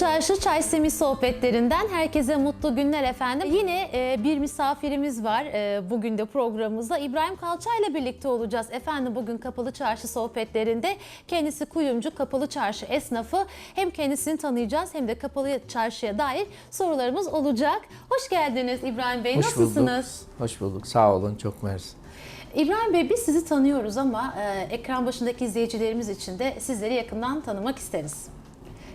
Çarşı Çay Semih sohbetlerinden herkese mutlu günler efendim. Yine e, bir misafirimiz var e, bugün de programımızda. İbrahim Kalça ile birlikte olacağız. Efendim bugün Kapalı Çarşı sohbetlerinde kendisi kuyumcu, Kapalı Çarşı esnafı. Hem kendisini tanıyacağız hem de Kapalı Çarşı'ya dair sorularımız olacak. Hoş geldiniz İbrahim Bey. Hoş Nasılsınız? bulduk. Hoş bulduk. Sağ olun. Çok mersi. İbrahim Bey biz sizi tanıyoruz ama e, ekran başındaki izleyicilerimiz için de sizleri yakından tanımak isteriz.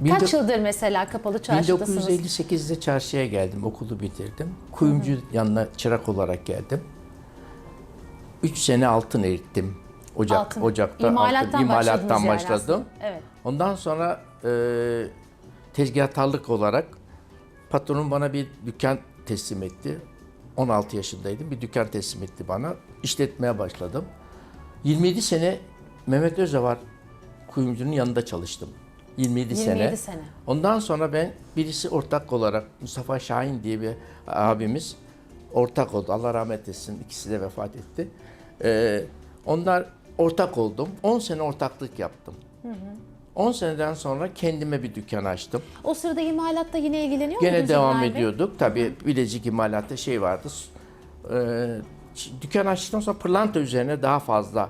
Kaç yıldır mesela Kapalı Çarşı'dasınız? 1958'de çarşıya geldim. Okulu bitirdim. Kuyumcu yanına çırak olarak geldim. 3 sene altın erittim. Ocak, Altın. Ocakta İmalattan altın, imalattan yani başladım. Evet. Ondan sonra e, tezgahtarlık olarak patronum bana bir dükkan teslim etti. 16 yaşındaydım. Bir dükkan teslim etti bana. İşletmeye başladım. 27 sene Mehmet Özavar kuyumcunun yanında çalıştım. 27, 27 sene. sene. Ondan sonra ben birisi ortak olarak Mustafa Şahin diye bir abimiz ortak oldu. Allah rahmet etsin. İkisi de vefat etti. Ee, onlar ortak oldum. 10 sene ortaklık yaptım. 10 seneden sonra kendime bir dükkan açtım. O sırada imalatta yine ilgileniyor Gene muydunuz devam İbrahim Bey? ediyorduk. Tabii Bilecik imalatta şey vardı. Ee, dükkan açtıktan sonra pırlanta üzerine daha fazla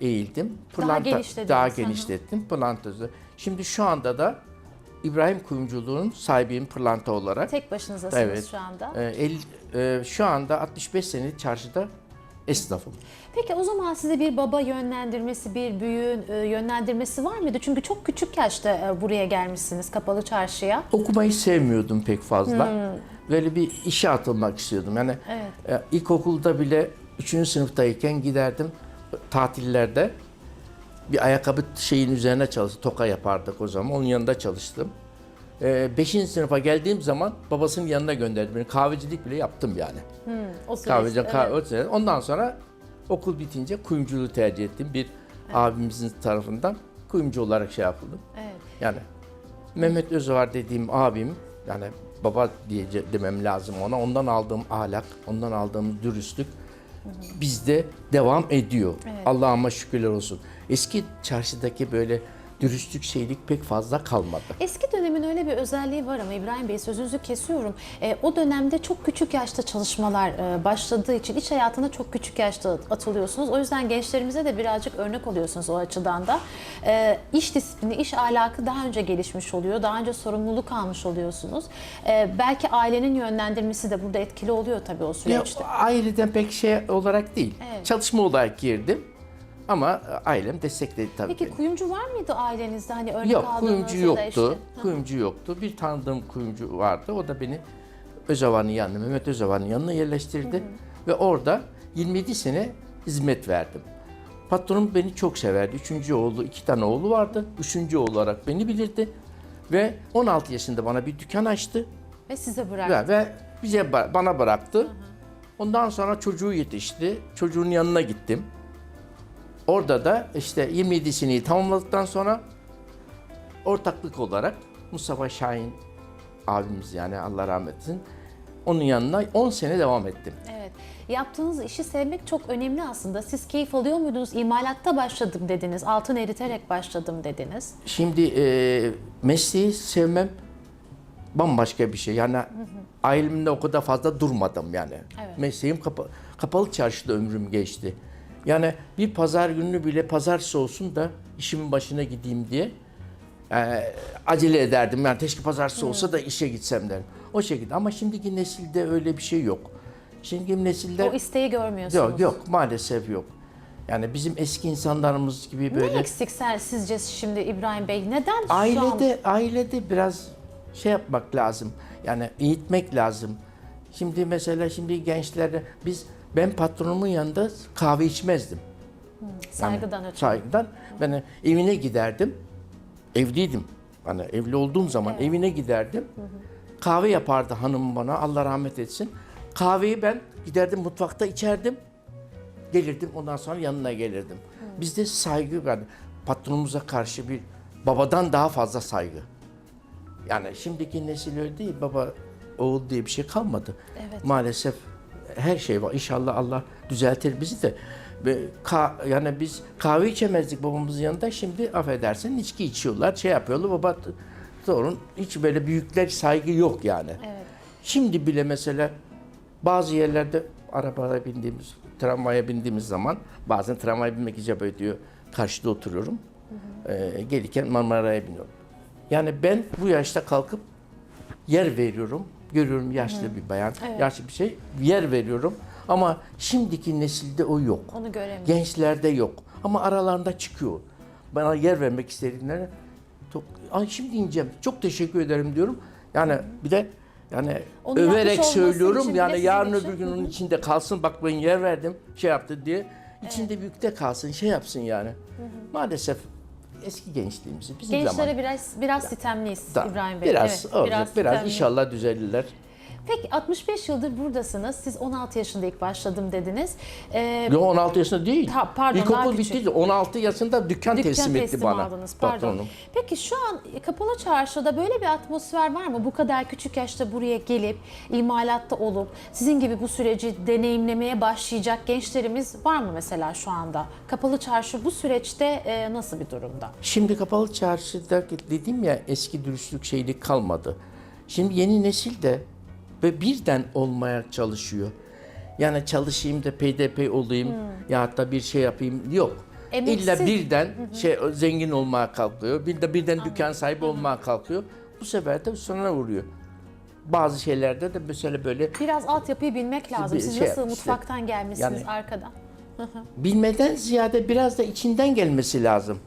eğildim. Pırlanta, genişlediniz, Daha hı hı. genişlettim. Üzerine. Şimdi şu anda da İbrahim Kuyumculuğu'nun sahibiyim pırlanta olarak. Tek başınızasınız Evet. şu anda. Ee, el- e, şu anda 65 senelik çarşıda esnafım. Peki o zaman size bir baba yönlendirmesi, bir büyüğün e, yönlendirmesi var mıydı? Çünkü çok küçük yaşta e, buraya gelmişsiniz Kapalı Çarşı'ya. Okumayı sevmiyordum pek fazla. Böyle bir işe atılmak istiyordum. Yani Evet. e, ilkokulda bile 3. sınıftayken giderdim tatillerde bir ayakkabı şeyin üzerine çalıştım. Toka yapardık o zaman. Onun yanında çalıştım. 5. sınıfa geldiğim zaman babasının yanına gönderdi beni. Kahvecilik bile yaptım yani. O süreçte, Kahveci, evet. o. Ondan sonra okul bitince kuyumculuğu tercih ettim. Bir abimizin tarafından kuyumcu olarak şey yapıldım. Evet. Yani Mehmet Özvar dediğim abim yani baba diye demem lazım ona. Ondan aldığım ahlak, ondan aldığım dürüstlük bizde devam ediyor. Evet. Allah'ıma şükürler olsun. Eski çarşıdaki böyle dürüstlük şeylik pek fazla kalmadı. Eski dönemin öyle bir özelliği var ama İbrahim Bey sözünüzü kesiyorum. E, o dönemde çok küçük yaşta çalışmalar e, başladığı için iş hayatına çok küçük yaşta atılıyorsunuz. O yüzden gençlerimize de birazcık örnek oluyorsunuz o açıdan da. E, iş disiplini, iş ahlakı daha önce gelişmiş oluyor. Daha önce sorumluluk almış oluyorsunuz. E, belki ailenin yönlendirmesi de burada etkili oluyor tabii o Ya, süreçte. aileden pek şey olarak değil. Evet. Çalışma olarak girdim. Ama ailem destekledi tabii. Peki beni. kuyumcu var mıydı ailenizde? Hani örnek Yok kuyumcu yoktu. işte- Hı. Kuyumcu yoktu. Bir tanıdığım kuyumcu vardı. O da beni Özavan'ın yanına, Mehmet Özavan'ın yanına yerleştirdi. Ve orada 27 sene hizmet verdim. Patronum beni çok severdi. Üçüncü oğlu, iki tane oğlu vardı. Üçüncü olarak beni bilirdi. Ve 16 yaşında bana bir dükkan açtı. Ve size bıraktı. Ve, ve bize ba- bana bıraktı. Ondan sonra çocuğu yetişti. Çocuğun yanına gittim. Orada da işte 27 seneyi tamamladıktan sonra ortaklık olarak Mustafa Şahin abimiz yani Allah rahmet etsin. Onun yanına 10 sene devam ettim. Evet. Yaptığınız işi sevmek çok önemli aslında. Siz keyif alıyor muydunuz? İmalatta başladım dediniz. Altın eriterek başladım dediniz. Şimdi e, mesleği sevmem bambaşka bir şey. Yani ailemde o kadar fazla durmadım yani. Evet. Mesleğim kapa- kapalı çarşıda ömrüm geçti. Yani bir pazar günü bile pazartesi olsun da işimin başına gideyim diye e, acele ederdim. Yani keşke pazartesi olsa da işe gitsem derim. O şekilde ama şimdiki nesilde öyle bir şey yok. Şimdiki nesilde O isteği görmüyorsunuz. yok yok maalesef yok. Yani bizim eski insanlarımız gibi Ne böyle eksiksel sizce şimdi İbrahim Bey? Neden şu an? Ailede ailede biraz şey yapmak lazım. Yani eğitmek lazım. Şimdi mesela şimdi gençlerde biz ben patronumun yanında kahve içmezdim. Saygıdan ötürü. Saygıdan. Ben evine giderdim. Evliydim. Hani evli olduğum zaman evine giderdim. Kahve yapardı hanım bana. Allah rahmet etsin. Kahveyi ben giderdim mutfakta içerdim. Gelirdim ondan sonra yanına gelirdim. Bizde saygı yani patronumuza karşı bir babadan daha fazla saygı. Yani şimdiki nesil öyle değil. Baba oğul diye bir şey kalmadı. Evet. Maalesef her şey var. İnşallah Allah düzeltir bizi de. Ve ka- yani biz kahve içemezdik babamızın yanında. Şimdi affedersin içki içiyorlar, şey yapıyorlar. Baba olun hiç böyle büyükler saygı yok yani. Evet. Şimdi bile mesela bazı yerlerde arabaya bindiğimiz, tramvaya bindiğimiz zaman bazen tramvaya binmek icap ediyor. Karşıda oturuyorum. Ee, gelirken Marmara'ya biniyorum. Yani ben bu yaşta kalkıp yer veriyorum. Görüyorum yaşlı bir bayan, Evet. yaşlı bir şey yer veriyorum. Ama şimdiki nesilde o yok. Onu göremiyorum. Gençlerde yok. Ama aralarında çıkıyor. Bana yer vermek istediklerine çok, ay şimdi ineceğim. Çok teşekkür ederim diyorum. Yani bir de yani Onu överek söylüyorum. Yani yarın öbür gün onun içinde kalsın. Bak ben yer verdim. Şey yaptı diye. İçinde büyükte kalsın. Şey yapsın yani. Maalesef eski gençliğimizi bizim Gençlere zaman. biraz biraz sitemliyiz Da- İbrahim Bey. Biraz Evet, olacak. Biraz, sitemliyiz. inşallah düzelirler. Peki 65 yıldır buradasınız. Siz 16 yaşında ilk başladım dediniz. Ee, Yo 16 yaşında değil. Ha, pardon, İlkokul bitti. 16 yaşında dükkan, dükkan teslim etti teslim bana. aldınız. Pardon. patronum. Peki şu an Kapalı Çarşı'da böyle bir atmosfer var mı? Bu kadar küçük yaşta buraya gelip imalatta olup sizin gibi bu süreci deneyimlemeye başlayacak gençlerimiz var mı mesela şu anda? Kapalı Çarşı bu süreçte e, nasıl bir durumda? Şimdi kapalı çarşıda dedim ya eski dürüstlük şeylik kalmadı. Şimdi yeni nesil de ve birden olmaya çalışıyor. Yani çalışayım da PDP olayım ya da bir şey yapayım yok. Hmm. Emeksiz- İlla birden şey zengin olmaya kalkıyor. Bir de birden dükkan sahibi olmaya kalkıyor. Bu sefer de sonra vuruyor. Bazı şeylerde de mesela böyle Biraz altyapıyı bilmek lazım. Siz şey nasıl işte, mutfaktan gelmişsiniz yani- arkadan? bilmeden ziyade biraz da içinden gelmesi lazım.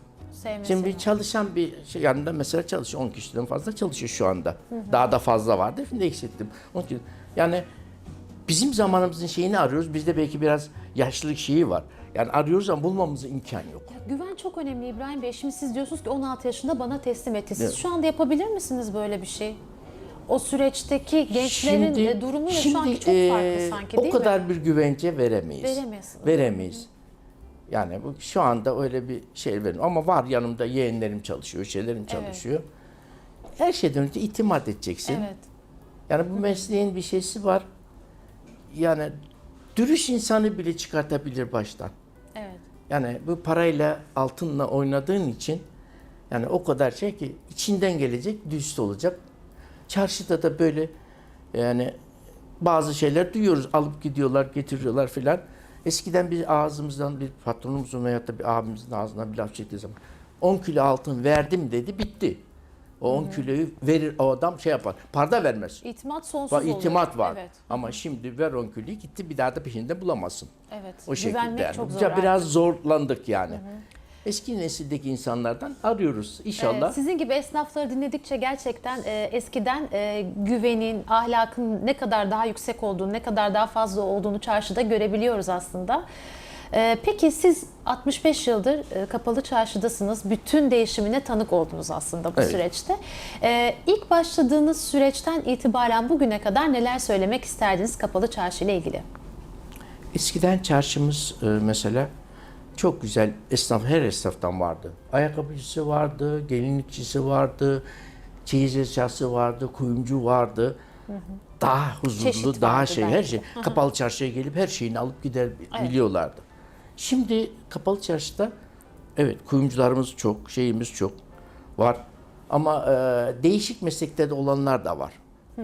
Sevmesi Şimdi bir çalışan bir şey yanında mesela çalışıyor 10 kişiden fazla çalışıyor şu anda. Daha da fazla vardı. Şimdi eksilttim. Onun için yani bizim zamanımızın şeyini arıyoruz. Bizde belki biraz yaşlılık şeyi var. Yani arıyoruz ama bulmamıza imkan yok. Güven çok önemli İbrahim Bey. Şimdi siz diyorsunuz ki 16 yaşında bana teslim etti. Siz Evet. şu anda yapabilir misiniz böyle bir şey? O süreçteki gençlerin e, durumuyla şu anki çok farklı sanki o değil mi? kadar bir güvence veremeyiz. Veremiyorsunuz. Veremeyiz. Yani bu şu anda öyle bir şey verin. Ama var yanımda yeğenlerim çalışıyor, şeylerim çalışıyor. Her şeyden önce itimat edeceksin. Evet. Yani bu mesleğin bir şeysi var. Yani dürüst insanı bile çıkartabilir baştan. Evet. Yani bu parayla, altınla oynadığın için yani o kadar şey ki içinden gelecek, dürüst olacak. Çarşıda da böyle yani bazı şeyler duyuyoruz. Alıp gidiyorlar, getiriyorlar filan. Eskiden bir ağzımızdan bir patronumuzun veyahut da bir abimizin ağzından bir laf çektiği zaman 10 kilo altın verdim dedi, bitti. O 10 kiloyu verir o adam şey yapar. Parda vermez. İtimat sonsuz oluyor. itimat var. Evet. Ama şimdi ver 10 kiloyu gitti bir daha da peşinde bulamazsın. Evet. O şekilde Güvenmek yani. çok zor. Biraz- artık. zorlandık yani. Eski nesildeki insanlardan arıyoruz inşallah. Evet, sizin gibi esnafları dinledikçe gerçekten e, eskiden e, güvenin, ahlakın ne kadar daha yüksek olduğunu, ne kadar daha fazla olduğunu çarşıda görebiliyoruz aslında. E, peki siz 65 yıldır e, kapalı çarşıdasınız. Bütün değişimine tanık oldunuz aslında bu Evet. süreçte. E, ilk başladığınız süreçten itibaren bugüne kadar neler söylemek isterdiniz kapalı çarşı ile ilgili? Eskiden çarşımız e, mesela çok güzel esnaf her esnaftan vardı. Ayakkabıcısı vardı, gelinlikçisi vardı, çeyiz eşyası vardı, kuyumcu vardı. Daha huzurlu, Çeşit daha şey her şey. Hı hı. Kapalı çarşıya gelip her şeyini alıp gider biliyorlardı. Şimdi kapalı çarşıda evet kuyumcularımız çok, şeyimiz çok var. Ama e, değişik mesleklerde olanlar da var.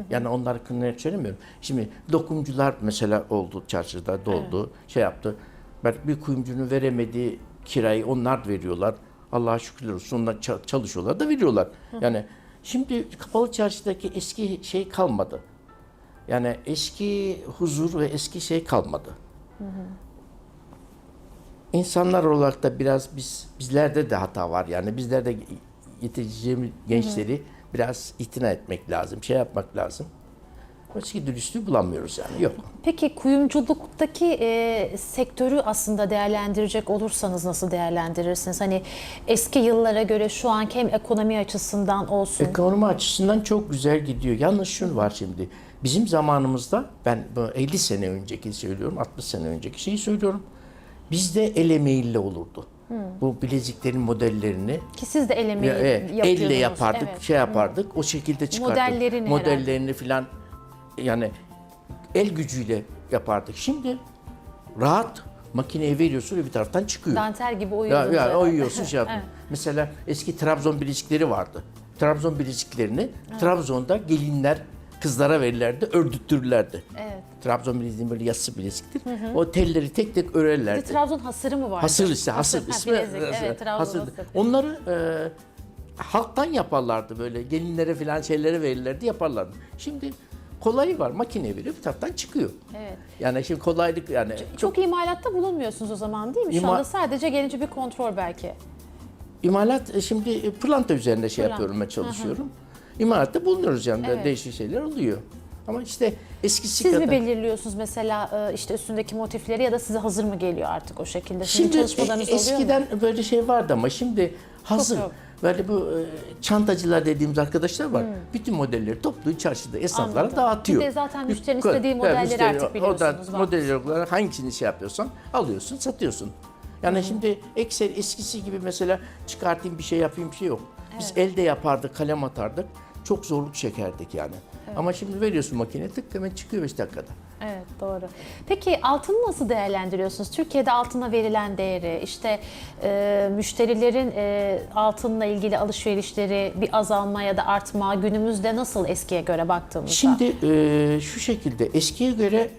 Yani onları kınayarak söylemiyorum. Şimdi dokumcular mesela oldu çarşıda doldu, şey yaptı. Ben bir kuyumcunun veremediği kirayı onlar veriyorlar. Allah'a şükürler olsun onlar ça- çalışıyorlar da veriyorlar. Yani şimdi kapalı çarşıdaki eski şey kalmadı. Yani eski huzur ve eski şey kalmadı. İnsanlar olarak da biraz biz bizlerde de hata var. Yani bizler de yetişeceğimiz gençleri biraz itina etmek lazım, şey yapmak lazım. Eski dürüstlüğü bulamıyoruz yani. Yok. Peki kuyumculuktaki e, sektörü aslında değerlendirecek olursanız nasıl değerlendirirsiniz? Hani eski yıllara göre şu anki hem ekonomi açısından olsun. Ekonomi açısından çok güzel gidiyor. Yalnız şunu var şimdi. Bizim zamanımızda ben bu 50 sene önceki söylüyorum, 60 sene önceki şeyi söylüyorum. Bizde el emeğiyle olurdu. Bu bileziklerin modellerini Ki siz de el emeği Ya, yapıyordunuz. elle yapardık, Evet. şey yapardık, o şekilde çıkarttık. Modellerini Modellerini filan yani el gücüyle yapardık. Şimdi rahat makineye veriyorsun ve bir taraftan çıkıyor. Dantel gibi Ya, oyuyordunuz. ya herhalde. oyuyorsun şey. Evet. Mesela eski Trabzon bilezikleri vardı. Trabzon bileziklerini Trabzon'da gelinler kızlara verirlerdi, ördüttürürlerdi. Evet. Trabzon bileziği böyle yassı bileziktir. O telleri tek tek örerlerdi. Bir de Trabzon hasırı mı var? Hasır işte, hasır. Ha, ismi bilezik. hasır. Evet, Trabzon Hasır. hasır. Onları e, halktan yaparlardı böyle. Gelinlere falan şeylere verirlerdi, yaparlardı. Şimdi kolayı var. Makine verip taraftan çıkıyor. Evet. Yani şimdi kolaylık yani Çok imalatta bulunmuyorsunuz o zaman değil mi? Şu İma- anda sadece gelince bir kontrol belki. İmalat e, şimdi e, pırlanta üzerinde şey Pırlanta. yapıyorum ben çalışıyorum. İmalatta bulunuyoruz yani Evet. değişik şeyler oluyor. Ama işte eskisi Siz kadar. mi belirliyorsunuz mesela e, işte üstündeki motifleri ya da size hazır mı geliyor artık o şekilde? Sizin Şimdi çalışmalarınız e, oluyor mu? eskiden böyle şey vardı ama şimdi hazır. yok. Böyle bu e, çantacılar dediğimiz arkadaşlar var. Bütün modelleri topluyor çarşıda esnaflara Anladım. dağıtıyor. Bir de zaten müşterinin Yukarı- istediği modelleri artık biliyorsunuz, var. modeller olarak hangisini şey yapıyorsan alıyorsun, satıyorsun. Yani şimdi ekser eskisi gibi mesela çıkartayım bir şey yapayım bir şey yok. Biz elde yapardık, kalem atardık. Çok zorluk çekerdik yani. Ama şimdi veriyorsun makine tık hemen çıkıyor 5 dakikada. Evet doğru. Peki altını nasıl değerlendiriyorsunuz? Türkiye'de altına verilen değeri, işte e, müşterilerin e, altınla ilgili alışverişleri bir azalma ya da artma günümüzde nasıl eskiye göre baktığımızda? Şimdi e, şu şekilde eskiye göre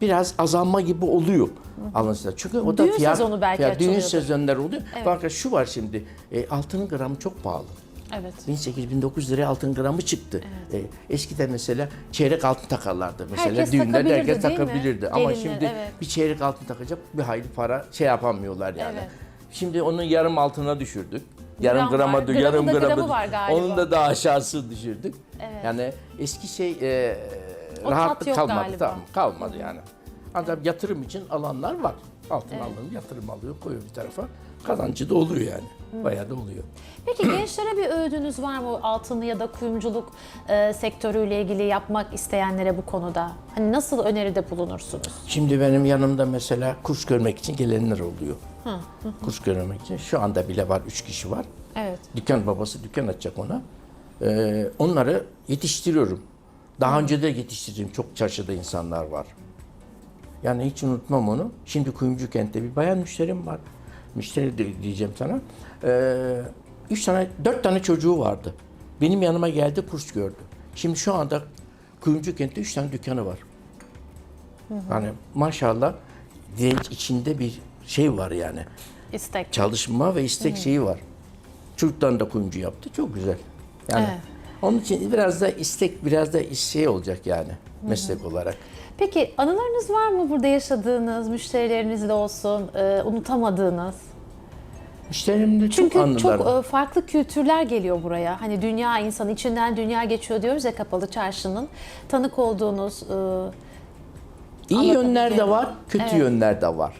biraz azalma gibi oluyor alınışta. Çünkü o da Düğün fiyat, sezonu belki fiyat- düğün açılıyordur. sezonları oluyor. Bakın şu var şimdi e, altının gramı çok pahalı. Evet. 1800-1900 liraya altın gramı çıktı. E, eskiden mesela çeyrek altın takarlardı. Mesela Herkes düğünlerde takabilirdi, herkes değil mi? takabilirdi. Ama Gelinler, şimdi evet. bir çeyrek altın takacak bir hayli para şey yapamıyorlar yani. Evet. Şimdi onun yarım altına düşürdük. Yarım Gram grama, var. Gramı yarım da grama, gramı var galiba. onun da daha aşağısı düşürdük. Yani eski şey e, O rahatlık kalmadı. galiba. Tamam, kalmadı yani. Ancak yatırım için alanlar var. Altın alıyor, yatırım alıyor, koyuyor bir tarafa. Kazancı da oluyor yani. Bayağı da oluyor. Peki gençlere bir öğüdünüz var mı altını ya da kuyumculuk e, sektörüyle ilgili yapmak isteyenlere bu konuda? Hani nasıl öneride bulunursunuz? Şimdi benim yanımda mesela kurs görmek için gelenler oluyor. Kurs görmek için. Şu anda bile var, üç kişi var. Evet. Dükkan babası dükkan açacak ona. Ee, onları yetiştiriyorum. Daha önce de yetiştirdiğim çok çarşıda insanlar var. Yani hiç unutmam onu. Şimdi Kuyumcu kentte bir bayan müşterim var. Müşteri de diyeceğim sana. Ee, üç tane, dört tane çocuğu vardı. Benim yanıma geldi, kurs gördü. Şimdi şu anda Kuyumcu kentte üç tane dükkanı var. Yani maşallah genç içinde bir şey var yani. İstek. Çalışma ve istek şeyi var. Çocuklarını da kuyumcu yaptı. Çok güzel. Yani Evet. onun için biraz da istek, biraz da şey olacak yani meslek olarak. Peki anılarınız var mı burada yaşadığınız, müşterilerinizle olsun, e, unutamadığınız? Müşterimde çok Çünkü anılar çok var. e, farklı kültürler geliyor buraya. Hani dünya insan içinden dünya geçiyor diyoruz ya kapalı çarşının. Tanık olduğunuz e, İyi yönler de var, kötü Evet. yönler de var.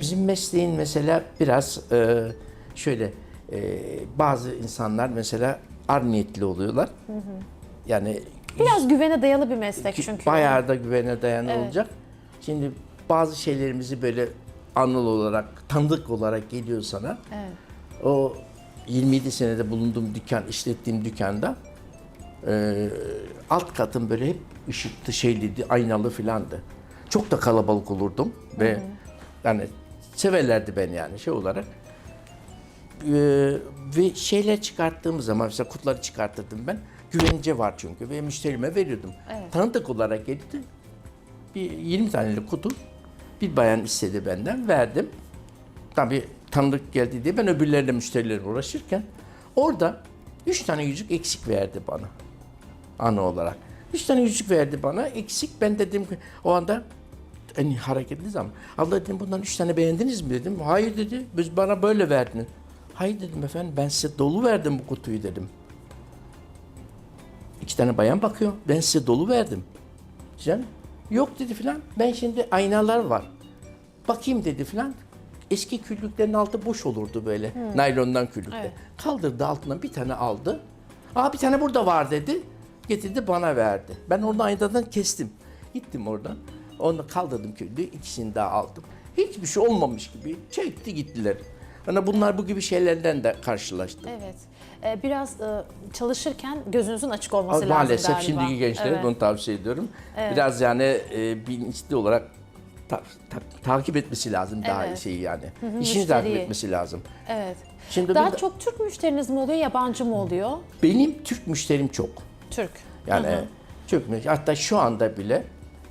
Bizim mesleğin mesela biraz e, şöyle e, bazı insanlar mesela ar niyetli oluyorlar. Yani biraz güvene dayalı bir meslek çünkü. Bayağı da güvene dayanı Evet. olacak. Şimdi bazı şeylerimizi böyle anıl olarak, tanıdık olarak geliyor sana. Evet. O 27 senede bulunduğum dükkan, işlettiğim dükkanda e, alt katım böyle hep ışıklı, şeyliydi, aynalı filandı. Çok da kalabalık olurdum ve yani severlerdi beni yani şey olarak. E, ve şeyler çıkarttığım zaman mesela kutuları çıkarttırdım ben. Güvence var çünkü ve müşterime veriyordum. Evet. Tanıdık olarak geldi. Bir 20 tanelik kutu bir bayan istedi benden verdim. Tabii tanıdık geldi diye ben öbürlerine müşterilerle uğraşırken orada üç tane yüzük eksik verdi bana. Anı olarak. Üç tane yüzük verdi bana eksik. Ben dedim ki o anda en hareketli zaman. Allah dedim bundan üç tane beğendiniz mi dedim. Hayır dedi. Biz bana böyle verdiniz. Hayır dedim efendim ben size dolu verdim bu kutuyu dedim. İki tane bayan bakıyor. Ben size dolu verdim. Canım yok dedi filan. Ben şimdi aynalar var. Bakayım dedi filan. Eski küllüklerin altı boş olurdu böyle. Naylondan küllükte. Evet. Kaldırdı altından bir tane aldı. Aa bir tane burada var dedi. Getirdi bana verdi. Ben onu aynadan kestim. Gittim oradan. Onu kaldırdım küllüğü. ikisini daha aldım. Hiçbir şey olmamış gibi çekti gittiler. Hani bunlar bu gibi şeylerden de karşılaştım. Evet. E, biraz e, çalışırken gözünüzün açık olması lazım Maalesef galiba. şimdiki gençlere Evet. bunu tavsiye ediyorum. Biraz yani e, bilinçli olarak ta- ta- takip etmesi lazım daha Evet. şeyi yani. İşini takip müşteriyi. etmesi lazım. Evet. Şimdi Daha bir de- çok Türk müşteriniz mi oluyor, yabancı mı oluyor? benim Türk müşterim çok. Türk. Yani Türk müşteri. Hatta şu anda bile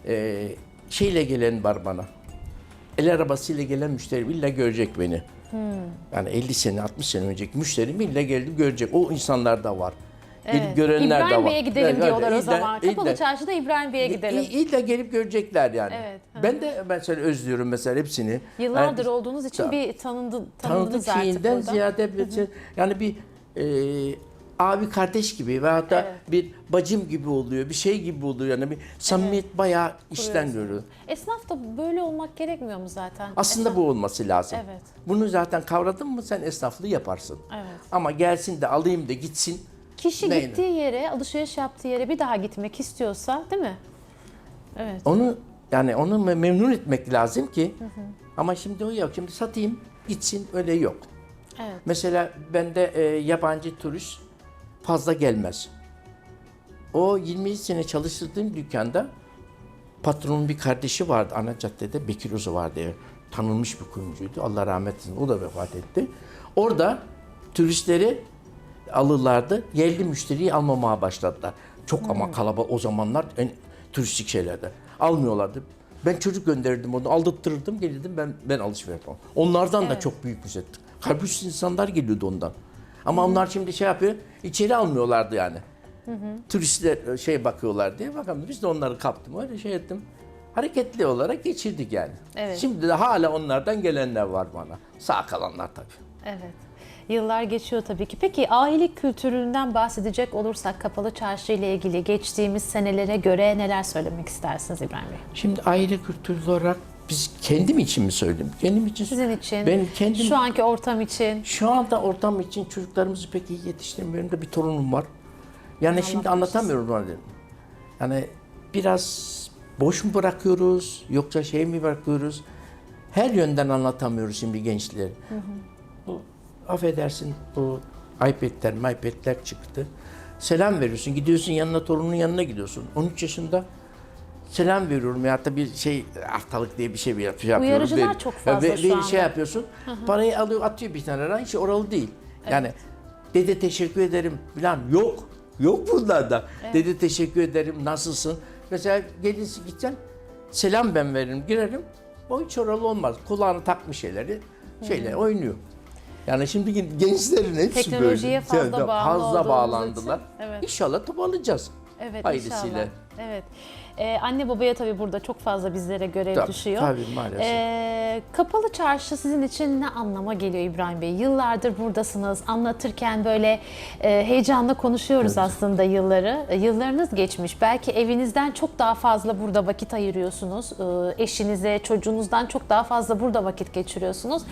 e, şeyle gelen var bana. El arabasıyla gelen müşteri illa görecek beni. Hmm. Yani 50 sene 60 sene önceki müşterim illa geldi görecek. O insanlar da var. Gelip Evet. görenler de var. İbrahim Bey'e gidelim diyorlar o illa- zaman. Kapalı illa- çarşıda İbrahim Bey'e gidelim. İlla gelip görecekler yani. Evet, hı Ben de mesela özlüyorum mesela hepsini. Yıllardır Yani olduğunuz için Ta- bir tanındı, tanıdık tanındınız artık şeyinden burada. ziyade bir, şey- yani bir e, abi kardeş gibi veyahut da Evet. bir bacım gibi oluyor, bir şey gibi oluyor. Yani bir samimiyet bayağı işten görüyor. Esnaf da böyle olmak gerekmiyor mu zaten? Aslında Esnaf- bu olması lazım. Evet. Bunu zaten kavradın mı sen esnaflığı yaparsın. Evet. Ama gelsin de alayım da gitsin. Kişi Neyle? gittiği yere, alışveriş yaptığı yere bir daha gitmek istiyorsa değil mi? Evet. Onu yani onu me- memnun etmek lazım ki. Ama şimdi o yok. Şimdi satayım gitsin öyle yok. Evet. Mesela bende e, yabancı turist fazla gelmez. O 20 sene çalıştırdığım dükkanda patronun bir kardeşi vardı ana caddede Bekir Uzu vardı. Tanınmış bir kuyumcuydu. Allah rahmet eylesin. O da vefat etti. Orada turistleri alırlardı. Yerli müşteriyi almamaya başladılar. Çok ama kalabalık o zamanlar en turistik şeylerde. Almıyorlardı. Ben çocuk gönderirdim onu, aldırtırırdım, gelirdim ben ben alışveriş yapamam. Onlardan da Evet. çok büyük ücret. Kalbüs insanlar geliyordu ondan. Ama onlar şimdi şey yapıyor, içeri almıyorlardı yani. Turistler e, şey bakıyorlar diye. Bakalım biz de onları kaptım, öyle şey ettim. Hareketli olarak geçirdik yani. Evet. Şimdi de hala onlardan gelenler var bana. Sağ kalanlar tabii. Evet. Yıllar geçiyor tabii ki. Peki aile kültüründen bahsedecek olursak kapalı çarşı ile ilgili geçtiğimiz senelere göre neler söylemek istersiniz İbrahim Bey? Şimdi aile kültürü olarak biz kendim için mi söyleyeyim? Kendim için. Sizin için, Ben kendim şu anki ortam için. Şu anda ortam için çocuklarımızı pek iyi yetiştirmiyorum da bir torunum var. Yani şimdi anlatamıyorum ona dedim. Yani biraz boş mu bırakıyoruz yoksa şey mi bırakıyoruz? Her yönden anlatamıyoruz şimdi gençleri. Bu affedersin bu iPad'ler, iPad'ler çıktı. Selam veriyorsun, gidiyorsun yanına torunun yanına gidiyorsun. 13 yaşında selam veriyorum ya da bir şey haftalık diye bir şey yapıyorum. Uyarıcılar Ve- çok fazla şu anda. şey yapıyorsun. Parayı alıyor atıyor bir tane lira. Hiç oralı değil. Yani dede teşekkür ederim falan yok. Yok bunlarda. Dede teşekkür ederim nasılsın? Mesela gelirsin gideceksin. Selam ben veririm girerim. O hiç oralı olmaz. Kulağını takmış şeyleri. Şeyler oynuyor. Yani şimdi gençlerin hepsi Teknolojiye böyle. fazla bağlı fazla olduğumuz bağlandılar. için, evet. İnşallah toparlayacağız. Evet Hayırlısıyla. inşallah. Evet. Ee, anne babaya tabii burada çok fazla bizlere görev Tabii, düşüyor. tabii, maalesef. Ee, kapalı çarşı sizin için ne anlama geliyor İbrahim Bey? Yıllardır buradasınız. Anlatırken böyle e, heyecanla konuşuyoruz aslında yılları. E, yıllarınız geçmiş. Belki evinizden çok daha fazla burada vakit ayırıyorsunuz. E, eşinize, çocuğunuzdan çok daha fazla burada vakit geçiriyorsunuz.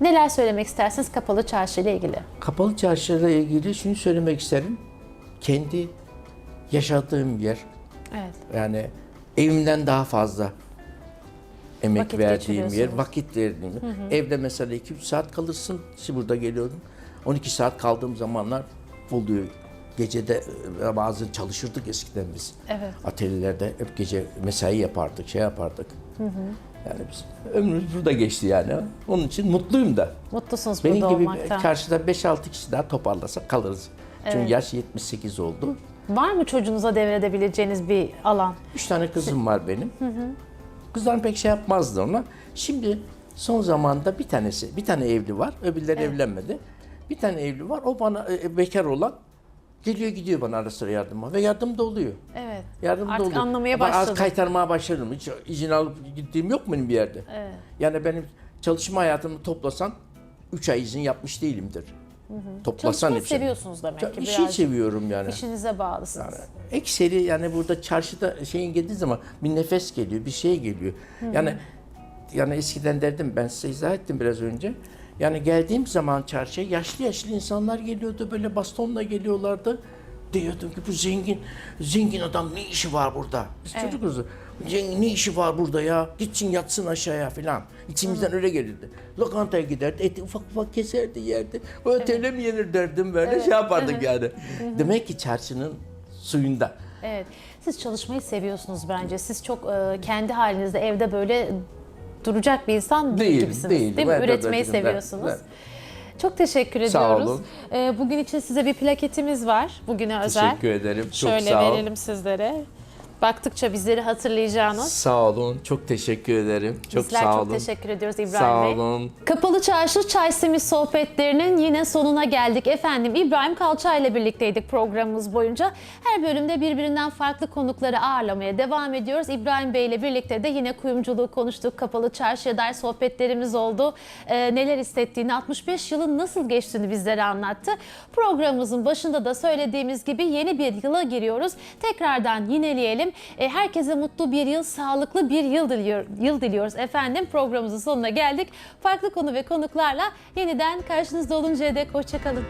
Neler söylemek istersiniz kapalı çarşı ile ilgili? Kapalı çarşıyla ilgili şunu söylemek isterim. Kendi yaşadığım yer, Evet. yani evimden daha fazla emek Vakit verdiğim yer, vakit verdiğim yer. Evde mesela 2-3 saat kalırsın. Şimdi burada geliyordum. 12 saat kaldığım zamanlar oluyor. Gecede e, bazı çalışırdık eskiden biz. Evet. Atölyelerde hep gece mesai yapardık, şey yapardık. Yani biz ömrümüz burada geçti yani. Onun için mutluyum da. Mutlusunuz Benim burada gibi olmaktan. karşıda 5-6 kişi daha toparlasak kalırız. Çünkü Evet. yaş 78 oldu. Var mı çocuğunuza devredebileceğiniz bir alan? Üç tane kızım var benim. Kızlar pek şey yapmazdı ona. Şimdi son zamanda bir tanesi, bir tane evli var. Öbürleri evlenmedi. Bir tane evli var. O bana e, bekar olan geliyor gidiyor bana ara sıra yardıma ve yardım da oluyor. Evet. Yardım da Artık oluyor. anlamaya Ama Az başladım. kaytarmaya başladım. Hiç izin alıp gittiğim yok benim bir yerde. Evet. Yani benim çalışma hayatımı toplasan 3 ay izin yapmış değilimdir. Toplasan Çalışmayı hepsini. seviyorsunuz demek ki İşi birazcık. seviyorum yani. İşinize bağlısınız. Ekseri yani burada çarşıda şeyin geldiği zaman bir nefes geliyor, bir şey geliyor. Yani yani eskiden derdim ben size izah ettim biraz önce. Yani geldiğim zaman çarşıya yaşlı yaşlı insanlar geliyordu böyle bastonla geliyorlardı. Diyordum ki bu zengin zengin adam ne işi var burada? Biz çocukuz. Ne işi var burada ya? Gitsin yatsın aşağıya falan. İçimizden öyle gelirdi. Lokantaya giderdi, eti ufak ufak keserdi yerdi. O öteyle mi yenir derdim böyle şey yapardık yani. Demek ki çarşının suyunda. Evet. Siz çalışmayı seviyorsunuz bence. Siz çok e, kendi halinizde evde böyle duracak bir insan değil Değilim, gibisiniz. değilim. Değil mi? Üretmeyi. Ben- seviyorsunuz. ben- Çok teşekkür Sağ ediyoruz. olun. Ee, bugün için size bir plaketimiz var. Bugüne özel. Teşekkür ederim. Çok Şöyle sağ ol. verelim sizlere. Baktıkça bizleri hatırlayacağınız. Sağ olun. Çok teşekkür ederim. Çok Bizler sağ çok olun. teşekkür ediyoruz İbrahim Sağ Bey. olun. Kapalı Çarşı Çay Simit sohbetlerinin yine sonuna geldik. Efendim İbrahim Kalça ile birlikteydik programımız boyunca. Her bölümde birbirinden farklı konukları ağırlamaya devam ediyoruz. İbrahim Bey ile birlikte de yine kuyumculuğu konuştuk. Kapalı Çarşı'ya dair sohbetlerimiz oldu. Ee, neler hissettiğini, 65 yılın nasıl geçtiğini bizlere anlattı. Programımızın başında da söylediğimiz gibi yeni bir yıla giriyoruz. Tekrardan yineleyelim. Ee, herkese mutlu bir yıl, sağlıklı bir yıl, diliyor, yıl diliyoruz efendim. Programımızın sonuna geldik. Farklı konu ve konuklarla yeniden karşınızda oluncaya dek hoşçakalın.